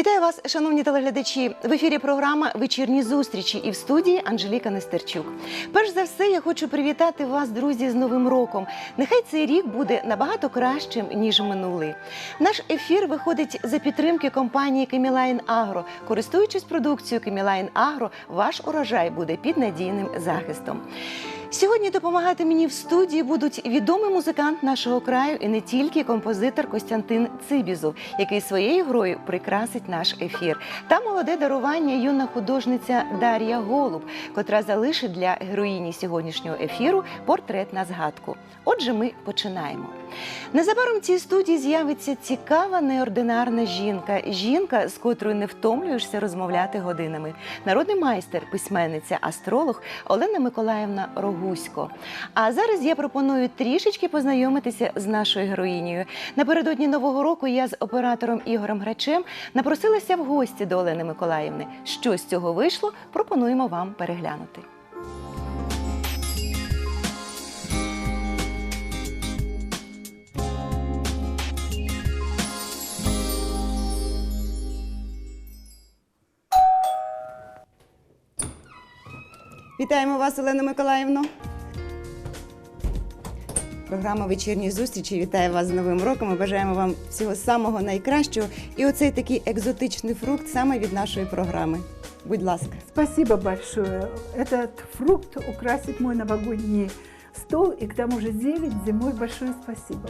Вітаю вас, шановні телеглядачі. В ефірі програма Вечірні зустрічі і в студії Анжеліка Нестерчук. Перш за все, я хочу привітати вас, друзі, з Новим роком. Нехай цей рік буде набагато кращим ніж минулий. Наш ефір виходить за підтримки компанії Кемілайн Агро. Користуючись продукцією Кемілайн Агро, ваш урожай буде під надійним захистом. Сьогодні допомагати мені в студії будуть відомий музикант нашого краю і не тільки композитор Костянтин Цибізов, який своєю грою прикрасить наш ефір, та молоде дарування юна художниця Дар'я Голуб, котра залишить для героїні сьогоднішнього ефіру портрет на згадку. Отже, ми починаємо. Незабаром в цій студії з'явиться цікава неординарна жінка. Жінка, з котрою не втомлюєшся розмовляти годинами. Народний майстер, письменниця, астролог Олена Миколаївна Рогусько. А зараз я пропоную трішечки познайомитися з нашою героїнею. Напередодні нового року я з оператором Ігорем Грачем напросилася в гості до Олени Миколаївни. Що з цього вийшло, пропонуємо вам переглянути. Вітаємо вас, Олена Миколаївно. Програма вечірньої зустрічі вітає вас з Новим роком. Ми бажаємо вам всього самого найкращого. І оцей такий екзотичний фрукт саме від нашої програми. Будь ласка. Спасибо большое. Этот фрукт украсит мой новогодний стол, и к тому же 9 зимой. Большое спасибо.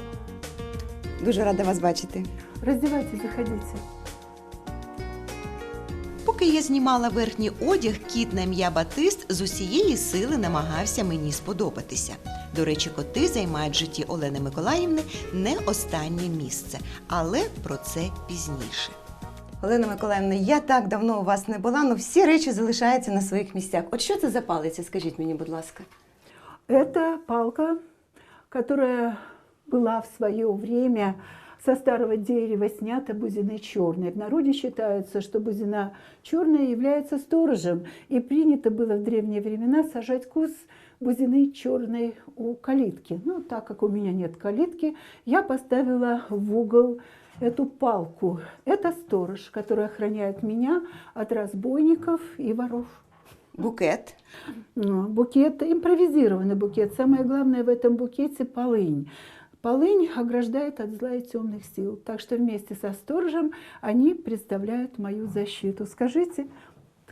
Дуже рада вас бачити. Раздевайтесь, заходите. Поки я знімала верхній одяг, кіт на ім'я Батист з усієї сили намагався мені сподобатися. До речі, коти займають в житті Олени Миколаївни не останнє місце, але про це пізніше. Олена Миколаївна, я так давно у вас не була, але всі речі залишаються на своїх місцях. От що це за палиця? Скажіть мені, будь ласка. Это палка, которая была в свое время со старого дерева снята бузиной черной. В народе считается, что бузина черная является сторожем, и принято было в древние времена сажать кус бузины черной у калитки. Ну, так как у меня нет калитки, я поставила в угол эту палку. Это сторож, который охраняет меня от разбойников и воров. Букет. Ну, Букет, импровизированный букет. Самое главное в этом букете – полынь. Полынь ограждает от зла и темных сил. Так что вместе со сторожем они представляют мою защиту. Скажите,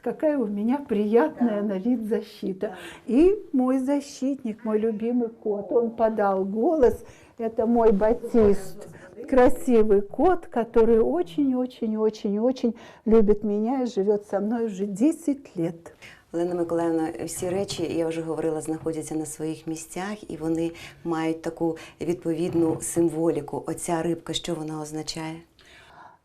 какая у меня приятная на вид защита. И мой защитник, мой любимый кот, он подал голос. Это мой батист. Красивый кот, который очень-очень-очень-очень любит меня и живет со мной уже 10 лет. Олена Миколаївна, всі речі, я вже говорила, знаходяться на своїх місцях, і вони мають таку відповідну символіку. Оця рибка, що вона означає?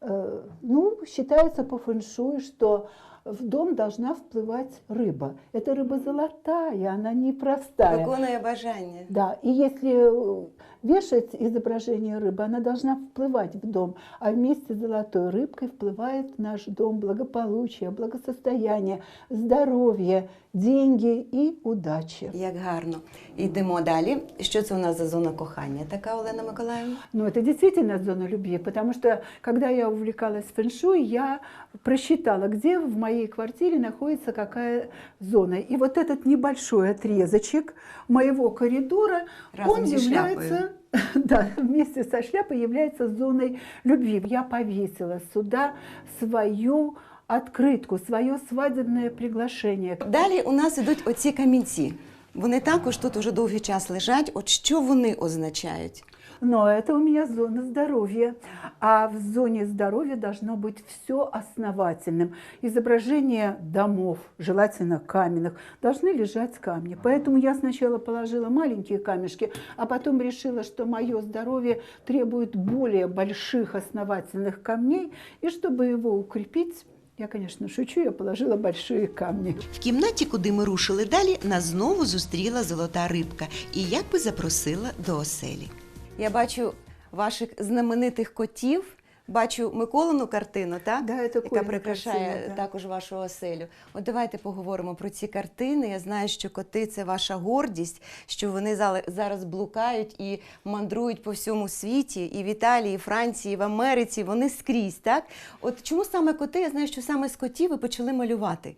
Э, Ну, считается по фэншуй, что в дом должна вплывать рыба. Эта рыба золотая, она непростая. Виконує бажання. Да, и если э, вешать изображение рыбы, она должна вплывать в дом, а вместе с золотой рыбкой вплывает в наш дом благополучие, благосостояние, здоровье, деньги и удача. Як гарно. Йдемо далі. Що це у нас за зона кохання? Така Олена Миколаївна? Ну, это действительно зона любви, потому что, когда я увлекалась фэншуй, я просчитала, где в моей квартире находится какая зона. И вот этот небольшой отрезочек моего коридора, Разом он является... Да, вместе со шляпой является зоной любви. Я повесила сюда свою открытку, свое свадебное приглашение. Далі у нас ідуть оці камінці. Вони також тут уже довгий час лежать. От що вони означають? Но это у меня зона здоровья. А в зоне здоровья должно быть все основательным. Изображения домов, желательно каменных, должны лежать камни. Поэтому я сначала положила маленькие камешки, а потом решила, что мое здоровье требует более больших основательных камней. И чтобы его укрепить, я, конечно, шучу, я положила большие камни. В кімнаті, куди ми рушили далі, нас знову зустріла золота рибка і якби запросила до оселі. Я бачу ваших знаменитих котів. бачу Миколину картину, так? Да, яка прикрашає картина, да. також вашу оселю. От давайте поговоримо про ці картини. Я знаю, що коти це ваша гордість, що вони зали- зараз блукають і мандрують по всьому світі, і в Італії, і Франції, і в Америці. Вони скрізь, так? От чому саме коти? Я знаю, що саме з котів ви почали малювати,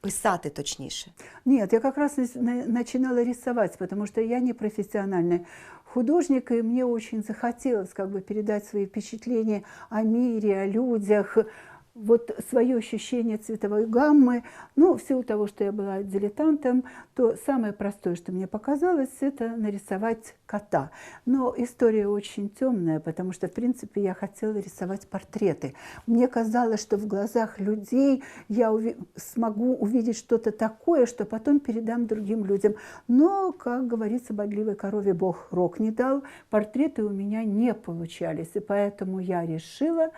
писати точніше. Нет, я как раз на- на- начинала рисовать, потому что я не профессиональный художник, и мне очень захотелось как бы передать свои впечатления о мире, о людях, вот свое ощущение цветовой гаммы. Ну, в силу того, что я была дилетантом, то самое простое, что мне показалось, это нарисовать кота. Но история очень темная, потому что, в принципе, я хотела рисовать портреты. Мне казалось, что в глазах людей я уви- смогу увидеть что-то такое, что потом передам другим людям. Но, как говорится, бодливой корове Бог рог не дал, портреты у меня не получались. И поэтому я решила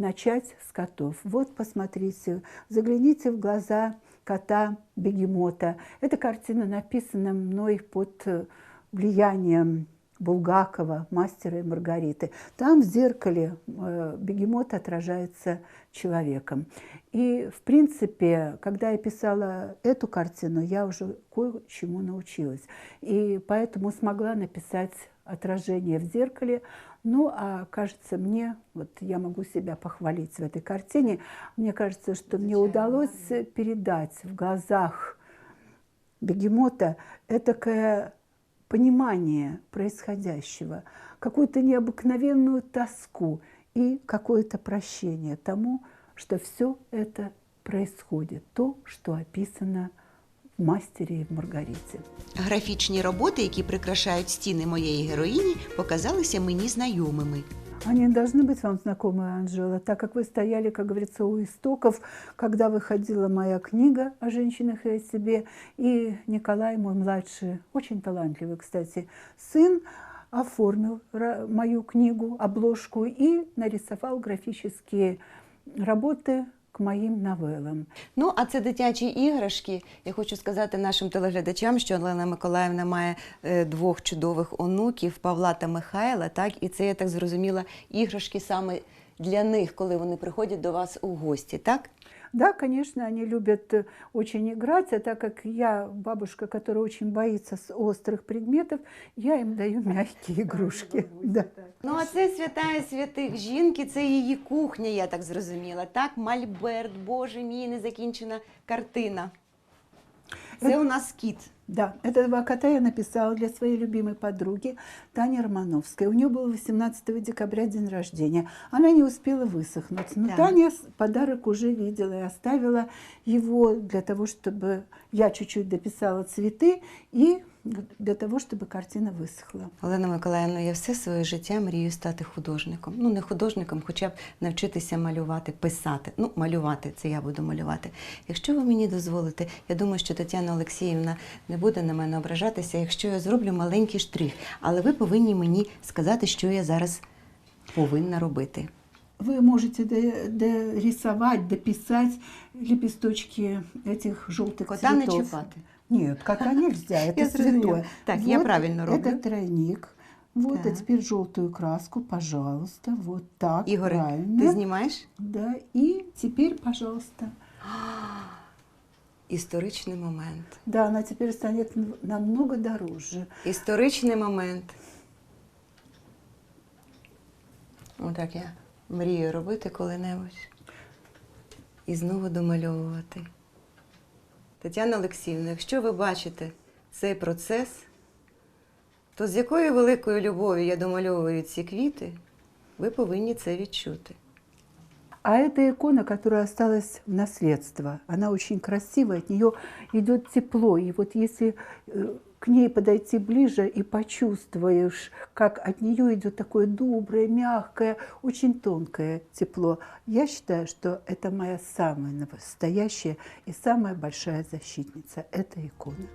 начать с котов. Вот, посмотрите, загляните в глаза кота-бегемота. Эта картина написана мной под э, влиянием Булгакова, мастера и Маргариты. Там в зеркале э, бегемот отражается человеком. И, в принципе, когда я писала эту картину, я уже кое-чему научилась. И поэтому смогла написать отражение в зеркале. Ну, а кажется мне, вот я могу себя похвалить в этой картине, мне кажется, что мне удалось передать в глазах бегемота этакое понимание происходящего, какую-то необыкновенную тоску и какое-то прощение тому, что все это происходит, то, что описано в «Мастере и в Маргарите». Графічні роботи, які прикрашають стіни моєї героїні, показалися мені знайомими. Они должны быть вам знакомы, Анжела, так как вы стояли, как говорится, у истоков, когда выходила моя книга о женщинах и о себе. И Николай, мой младший, очень талантливый, кстати, сын, оформил мою книгу, обложку и нарисовал графические работы к новелам. Ну, а це дитячі іграшки. Я хочу сказати нашим телеглядачам, що Олена Миколаївна має е, двох чудових онуків Павла та Михайла. Так, і це я так зрозуміла, іграшки саме для них, коли вони приходять до вас у гості, так? Да, конечно, они любят э, очень играть, а так как я бабушка, которая очень боится с острых предметов, я им даю мягкие игрушки. Да. Ну, а це святая святих жінки, це її кухня, я так зрозуміла. Так, Мальберт, Боже мій, незакінчена картина. Це у нас кіт. Да, этого кота я написала для своей любимой подруги Тани Романовской. У нее был 18 декабря день рождения. Она не успела высохнуть. Но Да. Таня подарок уже видела и оставила его для того, чтобы я чуть-чуть дописала цветы и для того, чтобы картина высохла. Олена Миколаївна, я все своє життя мрію стати художником. Ну, не художником, хоча б навчитися малювати, писати. Ну, малювати, це я буду малювати. Якщо ви мені дозволите, я думаю, що Тетяна Олексіївна не буде на мене ображатися, якщо я зроблю маленький штрих. Але ви повинні мені сказати, що я зараз повинна робити. Вы можете до- дорисовать, дописать лепесточки этих желтых Кота не цветов. чіпати. Нет, кота нельзя, это Я зрозуміла. святое. Так, я правильно роблю. Это тройник. Вот, а Так. теперь желтую краску, пожалуйста, вот так, Ігоре, правильно. ти знімаєш? Да, и теперь, пожалуйста. Історичний момент. Да, она теперь станет н- намного дороже. Історичний момент. Отак я мрію робити коли-небудь. І знову домальовувати. Тетяна Олексіївна, якщо ви бачите цей процес, то з якою великою любов'ю я домальовую ці квіти, ви повинні це відчути. А это икона, которая осталась в наследство. Она очень красивая, от нее идет тепло. И вот если э, к ней подойти ближе и почувствуешь, как от нее идет такое доброе, мягкое, очень тонкое тепло, я считаю, что это моя самая настоящая и самая большая защитница. Это икона.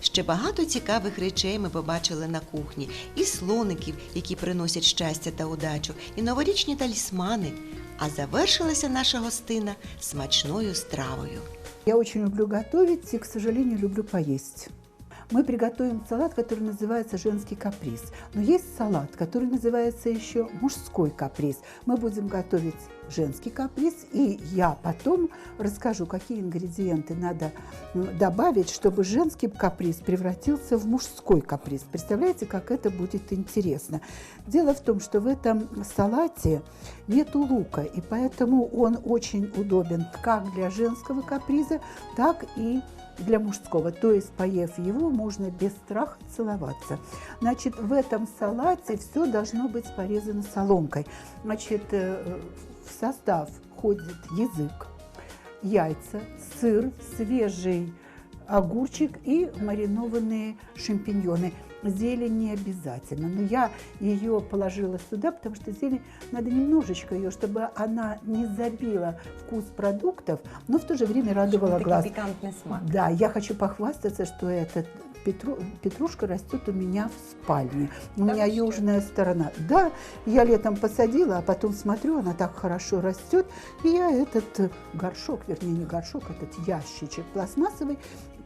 Ще багато цікавих речей ми побачили на кухні: і слоників, які приносять щастя та удачу, і новорічні талісмани. А завершилася наша гостина смачною стравою. Я очень люблю готовить и, к сожалению, люблю поесть. мы приготовим салат, который называется женский каприз. Но есть салат, который называется еще мужской каприз. Мы будем готовить женский каприз, и я потом расскажу, какие ингредиенты надо добавить, чтобы женский каприз превратился в мужской каприз. Представляете, как это будет интересно? Дело в том, что в этом салате нету лука, и поэтому он очень удобен как для женского каприза, так и для мужского. То есть, поев его, можно без страха целоваться. Значит, в этом салате все должно быть порезано соломкой. Значит, э, в состав входит язык, яйца, сыр, свежий огурчик и маринованные шампиньоны. Зелень не обязательно, но я ее положила сюда, потому что зелень надо немножечко ее, чтобы она не забила вкус продуктов, но в то же время радовала глаз. пікантний смак. Да, я хочу похвастаться, что этот петру- петрушка растет у меня в спальне. У Да меня что? южная сторона. Да, я летом посадила, а потом смотрю, она так хорошо растет. И я этот горшок, вернее, не горшок, этот ящичек пластмассовый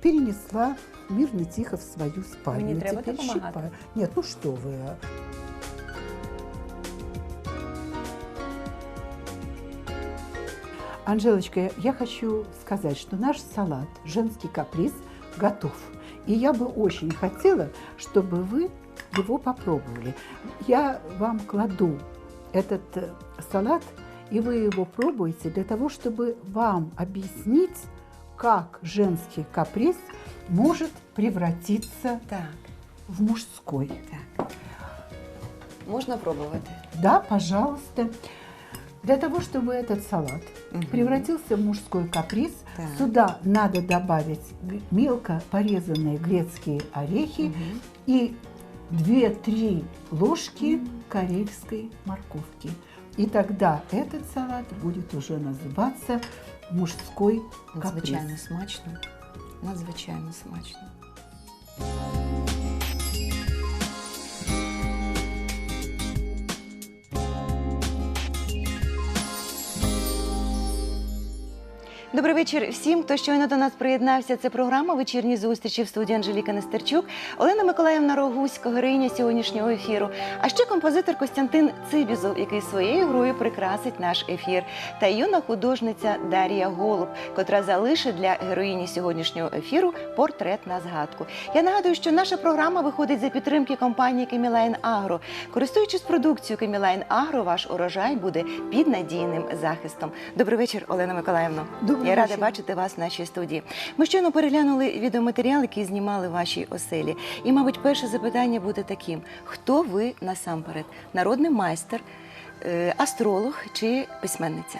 перенесла мирно тихо в свою спальню. Мені треба Теперь щипаю. Нет, ну что вы. Анжелочка, я хочу сказать, что наш салат «Женский каприз» готов. И я бы очень хотела, чтобы вы его попробовали. Я вам кладу этот э, салат, и вы его пробуете для того, чтобы вам объяснить, как женский каприз может превратиться Так, в мужской. так. Можна пробувати. Да, пожалуйста. Для того, чтобы этот салат Мгм. превратился в мужской каприз, Так. сюда надо добавить мелко порезанные грецкие орехи Мгм. и 2-3 ложки карельской морковки. И тогда этот салат будет уже называться мужской каприз. Надзвичайно смачно. Надзвичайно смачно. Добрий вечір всім, хто щойно до нас приєднався. Це програма вечірні зустрічі в студії Анжеліка Нестерчук, Олена Миколаївна Рогусько, героїня сьогоднішнього ефіру. А ще композитор Костянтин Цибізов, який своєю грою прикрасить наш ефір, та юна художниця Дар'я Голуб, котра залишить для героїні сьогоднішнього ефіру портрет на згадку. Я нагадую, що наша програма виходить за підтримки компанії Кемілайн Агро. Користуючись продукцією Кемілайн Агро, ваш урожай буде під надійним захистом. Добрий вечір, Олена Миколаївна. Добрий Я рада бачити вас в нашій студії. Ми щойно переглянули відеоматеріал, який знімали в вашій оселі. І, мабуть, перше запитання буде таким: хто ви насамперед? Народний майстер, е, астролог чи письменниця?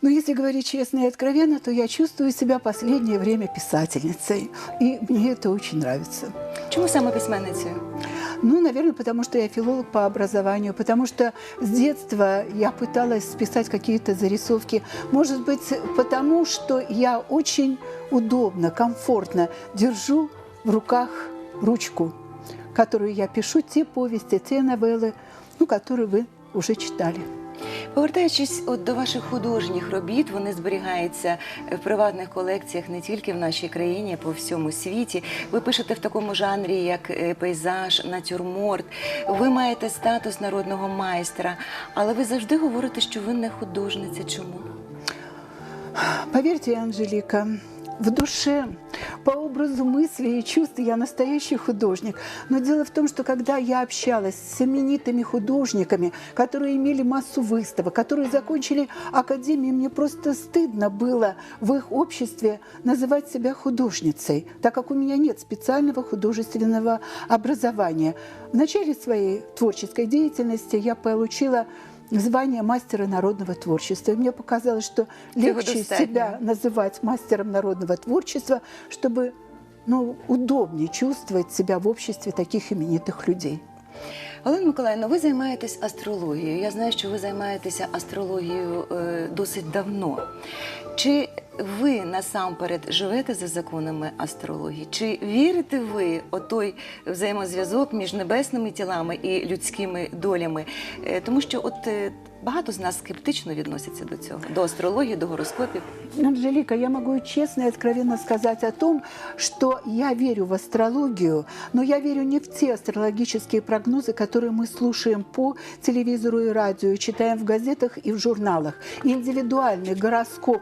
Но если говорить честно и откровенно, то я чувствую себя последнее время писательницей. И мне это очень нравится. Саме письменницею? Ну, наверное, потому что я филолог по образованию, потому что с детства я пыталась списать какие-то зарисовки. Может быть, потому что я очень удобно, комфортно держу в руках ручку, которую я пишу, те повести, те новеллы, ну, которые вы уже читали. Повертаючись от до ваших художніх робіт, вони зберігаються в приватних колекціях не тільки в нашій країні, а по всьому світі. Ви пишете в такому жанрі, як е, пейзаж, натюрморт. Ви маєте статус народного майстра, але ви завжди говорите, що ви не художниця. Чому? Поверьте, Анжелика, в душе, по образу мысли и чувств я настоящий художник. Но дело в том, что когда я общалась с именитыми художниками, которые имели массу выставок, которые закончили академию, мне просто стыдно было в их обществе называть себя художницей, так как у меня нет специального художественного образования. В начале своей творческой деятельности я получила звание мастера народного творчества. И мне показалось, что легче достатньо. себя называть мастером народного творчества, чтобы ну, удобнее чувствовать себя в обществе таких именитых людей. Олена Миколаївна, ви займаєтесь астрологією. Я знаю, що ви займаєтеся астрологією е, досить давно. Чи ви насамперед живете за законами астрології? Чи вірите ви у той взаємозв'язок між небесними тілами і людськими долями? Е, Тому що от е, Багато з нас скептично відносяться до цього, до астрології, до гороскопів. Анжелика, я могу честно и откровенно сказать о том, что я верю в астрологию, но я верю не в те астрологические прогнозы, которые мы слушаем по телевизору и радио, читаем в газетах и в журналах. Индивидуальный гороскоп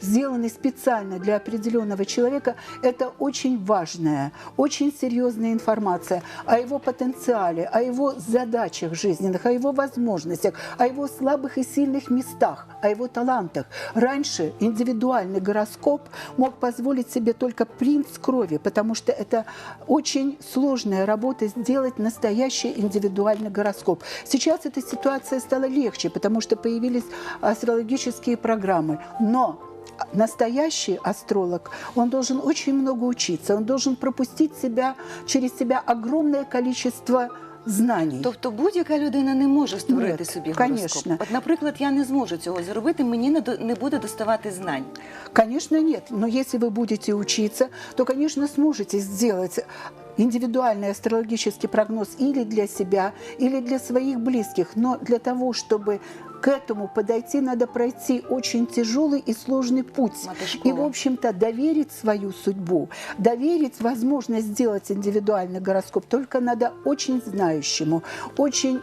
сделанный специально для определенного человека, это очень важная, очень серьезная информация о его потенциале, о его задачах жизненных, о его возможностях, о его слабых и сильных местах, о его талантах. Раньше индивидуальный гороскоп мог позволить себе только принц крови, потому что это очень сложная работа сделать настоящий индивидуальный гороскоп. Сейчас эта ситуация стала легче, потому что появились астрологические программы. Но настоящий астролог, он должен очень много учиться, он должен пропустить себя, через себя огромное количество знаний. Тобто будь-яка людина не може створити Ні, собі конечно. гороскоп. От, наприклад, я не зможу цього зробити, мені не, до- не буде доставати знань. Конечно, нет. Но если вы будете учиться, то, конечно, сможете сделать индивидуальный астрологический прогноз или для себя, или для своих близких. Но для того, чтобы к этому подойти, надо пройти очень тяжелый и сложный путь. И, в общем-то, доверить свою судьбу, доверить возможность сделать индивидуальный гороскоп только надо очень знающему, очень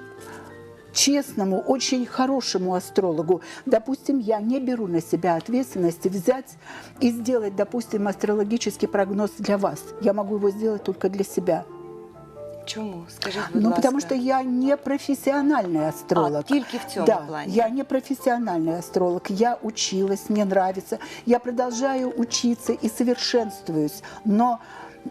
честному, очень хорошему астрологу. Допустим, я не беру на себя ответственность взять и сделать, допустим, астрологический прогноз для вас. Я могу его сделать только для себя. Чому? Скажіть, будь Ну, ласка. потому что я не профессиональный астролог. А, тільки в цьому да, плані. я не профессиональный астролог. Я училась, мне нравится. Я продолжаю учиться и совершенствуюсь. Но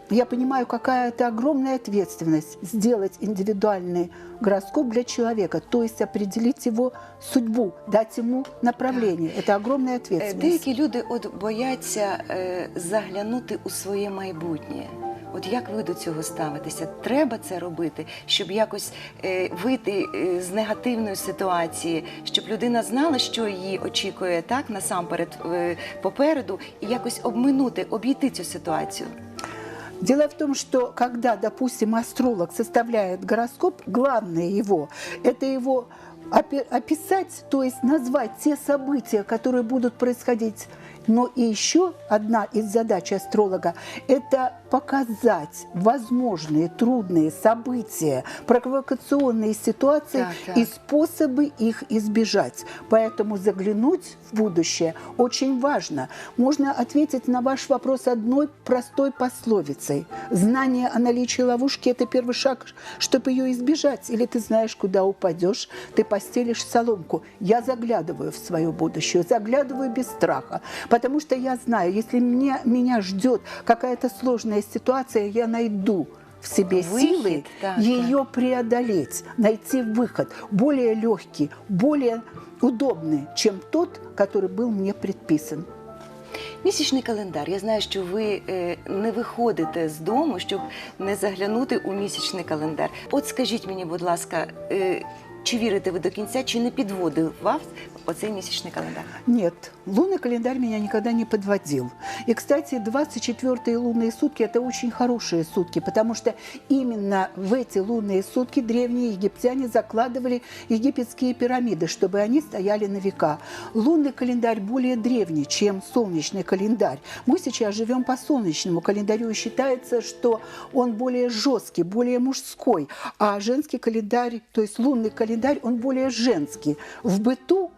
я понимаю, какая это огромная ответственность сделать индивидуальный гороскоп для человека, то есть определить его судьбу, дать ему направление. Это огромная Е, ответственность. Деякі люди от бояться е, заглянути у своє майбутнє. От як ви до цього ставитеся? Треба це робити, щоб якось е, вийти е, з негативної ситуації, щоб людина знала, що її очікує так насамперед е, попереду, і якось обминути, обійти цю ситуацію. Дело в том, что когда, допустим, астролог составляет гороскоп, главное его – это его опи- описать, то есть назвать те события, которые будут происходить. Но и еще одна из задач астролога – это показать возможные трудные события, провокационные ситуации Так, так. и способы их избежать. Поэтому заглянуть в будущее очень важно. Можно ответить на ваш вопрос одной простой пословицей. Знание о наличии ловушки – это первый шаг, чтобы ее избежать. Или ты знаешь, куда упадешь, ты постелишь соломку. Я заглядываю в свое будущее, заглядываю без страха, потому что я знаю, если мне, меня ждет какая-то сложная ситуация, я найду в себе Выход, силы так, ее преодолеть, найти выход более легкий, более удобный, чем тот, который был мне предписан. Місячний календар. Я знаю, що ви е, не виходите з дому, щоб не заглянути у місячний календар. От скажіть мені, будь ласка, е, чи вірите ви до кінця, чи не підводив вас оцей місячний календар? Нет, лунный календарь меня никогда не подводил. И, кстати, 24-е лунные сутки – это очень хорошие сутки, потому что именно в эти лунные сутки древние египтяне закладывали египетские пирамиды, чтобы они стояли на века. Лунный календарь более древний, чем солнечный календарь. Мы сейчас живем по солнечному календарю, и считается, что он более жесткий, более мужской, а женский календарь, то есть лунный календарь, он более женский. В быту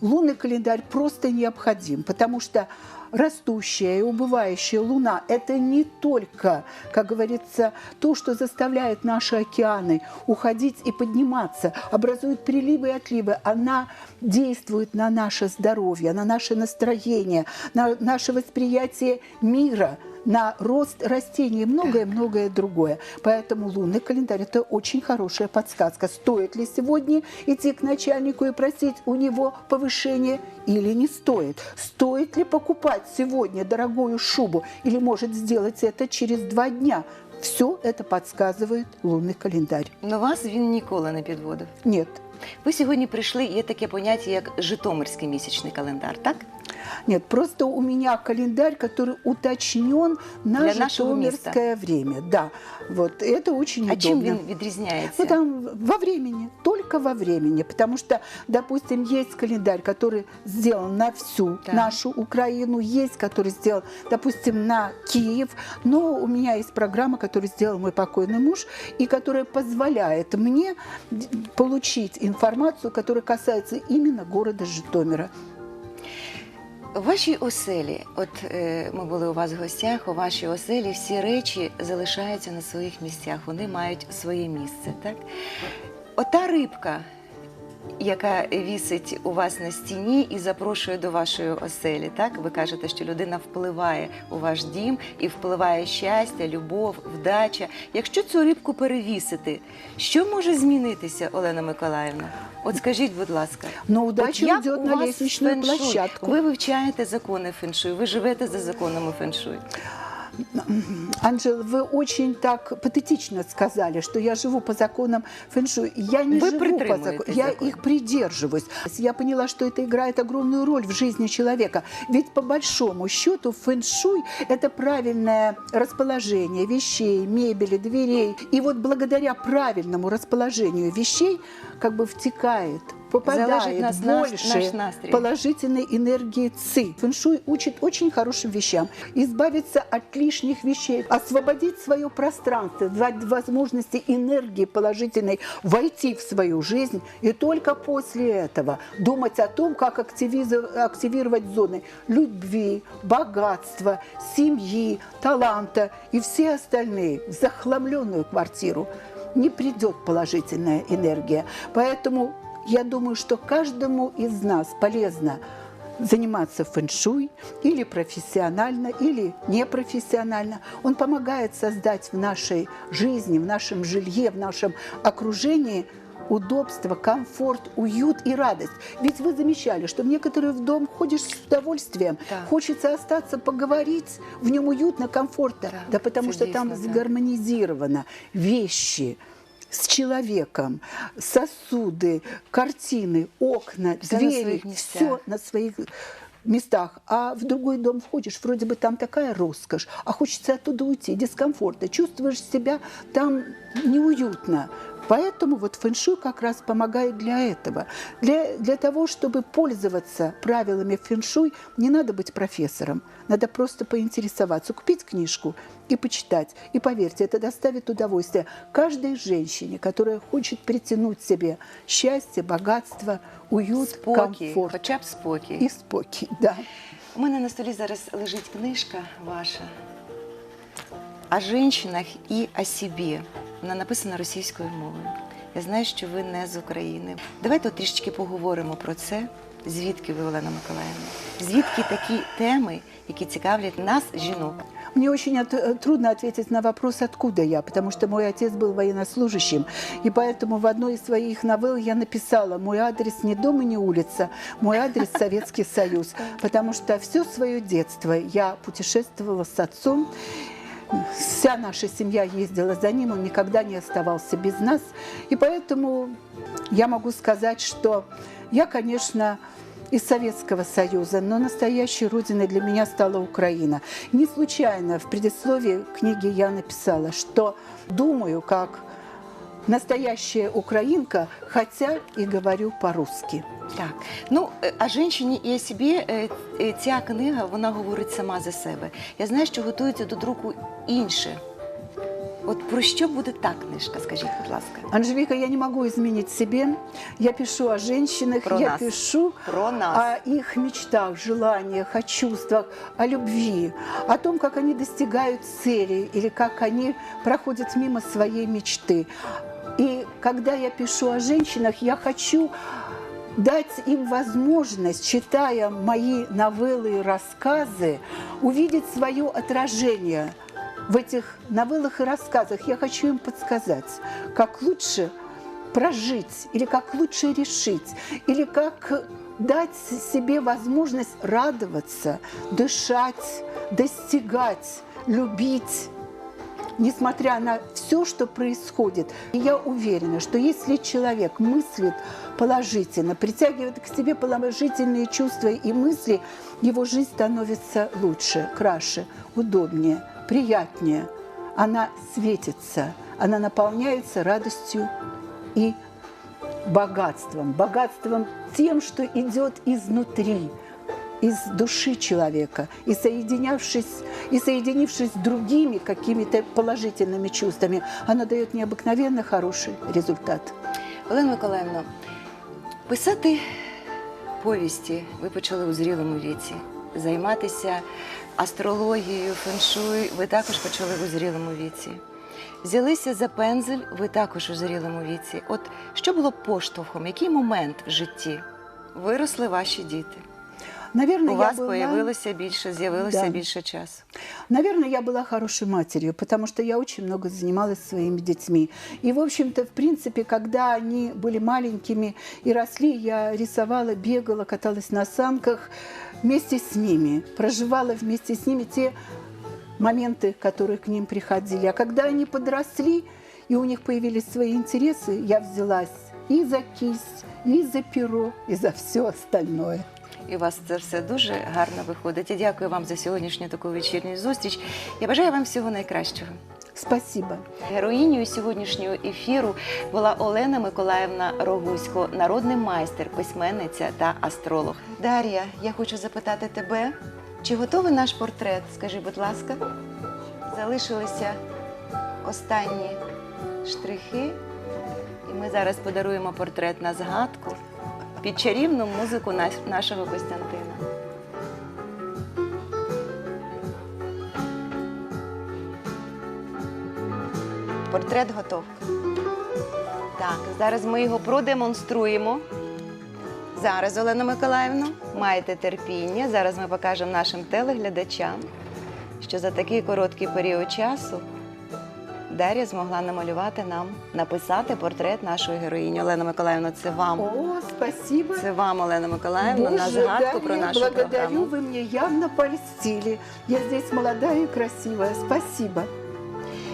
лунный календарь просто необходим, потому что растущая и убывающая луна – это не только, как говорится, то, что заставляет наши океаны уходить и подниматься, образует приливы и отливы. Она действует на наше здоровье, на наше настроение, на наше восприятие мира – на рост растений и многое-многое другое. Поэтому лунный календарь – это очень хорошая подсказка. Стоит ли сегодня идти к начальнику и просить у него повышение или не стоит? Стоит ли покупать сегодня дорогую шубу или может сделать это через два дня? Все это подсказывает лунный календарь. Но вас він ніколи не підводив. Нет, Ви сьогодні прийшли, є таке поняття, як Житомирський місячний календар, так? Нет, просто у меня календарь, который уточнен на Для нашего житомирское время. Да, вот это очень А чим удобно. він відрізняється? Ну, там во времени, только во времени. Потому что, допустим, есть календарь, который сделан на всю Так. нашу Украину, есть, который сделан, допустим, на Киев. Но у меня есть программа, которую сделал мой покойный муж, и которая позволяет мне д- получить информацию, которая касается именно города Житомира. У вашій оселі, от е, ми були у вас в гостях, у вашій оселі всі речі залишаються на своїх місцях, вони мають своє місце, так? Ота рибка, яка вісить у вас на стіні і запрошує до вашої оселі, так? Ви кажете, що людина впливає у ваш дім і впливає щастя, любов, вдача. Якщо цю рибку перевісити, що може змінитися, Олена Миколаївна? От скажіть, будь ласка. Но От удача идет на лестничную площадку. Ви вивчаєте закони феншуй, ви живете за законами феншуй. Анжела, вы очень так патетично сказали, что я живу по законам фэншуй. Я не Вы живу по законам, я их придерживаюсь. Я поняла, что это играет огромную роль в жизни человека. Ведь по большому счету фэншуй – это правильное расположение вещей, мебели, дверей. И вот благодаря правильному расположению вещей как бы втекает попадает нас наш- больше наш настрой. положительной энергии ЦИ. Фэншуй учит очень хорошим вещам. Избавиться от лишних вещей, освободить свое пространство, дать возможности энергии положительной войти в свою жизнь и только после этого думать о том, как активировать зоны любви, богатства, семьи, таланта и все остальные в захламленную квартиру не придет положительная энергия. Поэтому я думаю, что каждому из нас полезно заниматься фэн-шуй или профессионально, или непрофессионально. Он помогает создать в нашей жизни, в нашем жилье, в нашем окружении удобство, комфорт, уют и радость. Ведь вы замечали, что в некоторые в дом ходишь с удовольствием, Да. хочется остаться, поговорить, в нем уютно, комфортно. Да, Да, потому это что там да. сгармонизировано вещи, с человеком, сосуды, картины, окна, на двери, местах. все на своих местах. А в другой дом входишь, вроде бы там такая роскошь, а хочется оттуда уйти, дискомфорта, чувствуешь себя там неуютно. Поэтому вот фэншуй как раз помогает для этого. Для, для того, чтобы пользоваться правилами фэншуй, не надо быть профессором. Надо просто поинтересоваться, купить книжку и почитать. И поверьте, это доставит удовольствие каждой женщине, которая хочет притянуть себе счастье, богатство, уют, Спокій, комфорт хоча б спокій. и спокой. Да. У мене на столі зараз лежить книжка ваша о жінках і о собі. Вона написана російською мовою. Я знаю, що ви не з України. Давайте от трішечки поговоримо про це. Звідки ви, Олена Миколаївна? Звідки такі теми, які цікавлять нас, жінок? Мне очень от- э, трудно ответить на вопрос, откуда я, потому что мой отец был военнослужащим, и поэтому в одной из своих новелл я написала «Мой адрес не дом и не улица, мой адрес Советский Союз», потому что все свое детство я путешествовала с отцом, Вся наша семья ездила за ним, он никогда не оставался без нас. И поэтому я могу сказать, что я, конечно, из Советского Союза, но настоящей родиной для меня стала Украина. Не случайно в предисловии книги я написала, что думаю, как настоящая украинка, хотя и говорю по-русски. Так, ну е, а жінчині і о собі е, е, ця книга вона говорить сама за себе. Я знаю, що готується до друку інше. От про що буде та книжка? Скажіть, будь ласка, Анжелика, я не могу изменить себе. Я пишу о женщинах, Про я нас. пишу про нас. о их мечтах, желаниях, о чувствах, о любви, о том, как они достигают цели или как они проходят мимо своей мечты. и когда я пишу о женщинах, я хочу дать им возможность, читая мои новеллы и рассказы, увидеть свое отражение в этих новеллах и рассказах. Я хочу им подсказать, как лучше прожить, или как лучше решить, или как дать себе возможность радоваться, дышать, достигать, любить. Несмотря на все, что происходит. И я уверена, что если человек мыслит положительно, притягивает к себе положительные чувства и мысли, его жизнь становится лучше, краше, удобнее, приятнее. Она светится, она наполняется радостью и богатством, богатством тем, что идет изнутри, из души человека, и соединявшись, и соединившись с другими какими-то положительными чувствами, она дает необыкновенно хороший результат. Олена Миколаївна, писати повісті ви почали у зрілому віці. Займатися астрологією, феншуй ви також почали у зрілому віці. Взялися за пензель ви також у зрілому віці. От що було поштовхом, який момент в житті виросли ваші діти? Наверное, У я вас была- появилося більше, з'явилося Да. більше часу. Наверное, я была хорошей матерью, потому что я очень много занималась своими детьми. И, в общем-то, в принципе, когда они были маленькими и росли, я рисовала, бегала, каталась на санках вместе с ними, проживала вместе с ними те моменты, которые к ним приходили. А когда они подросли, и у них появились свои интересы, я взялась и за кисть, и за перо, и за все остальное. І у вас це все дуже гарно виходить. Я дякую вам за сьогоднішню таку вечірню зустріч. Я бажаю вам всього найкращого. Спасибо. Героїнею сьогоднішнього ефіру була Олена Миколаївна Рогусько, народний майстер, письменниця та астролог. Дар'я, я хочу запитати тебе, чи готовий наш портрет? Скажи, будь ласка, залишилися останні штрихи, і ми зараз подаруємо портрет на згадку під чарівну музику нашого Костянтина. Портрет готов. Так, зараз ми його продемонструємо. Зараз, Олена Миколаївна, маєте терпіння. Зараз ми покажемо нашим телеглядачам, що за такий короткий період часу Дар'я змогла намалювати нам, написати портрет нашої героїні. Олена Миколаївна, це вам. О, спасибо. Це вам, Олена Миколаївна, на згадку про нашу благодарю, програму. вы мне явно польстили. Я здесь молода і красива. Спасибо.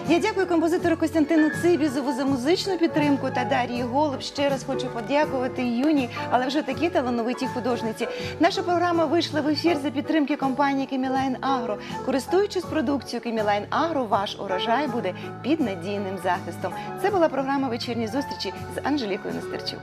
Я дякую композитору Костянтину Цибізову за музичну підтримку та Дарії Голуб. Ще раз хочу подякувати юній, але вже такій талановитій художниці. Наша програма вийшла в ефір за підтримки компанії Кемілайн Агро. Користуючись продукцією Кемілайн Агро, ваш урожай буде під надійним захистом. Це була програма вечірні зустрічі з Анжелікою Нестерчук.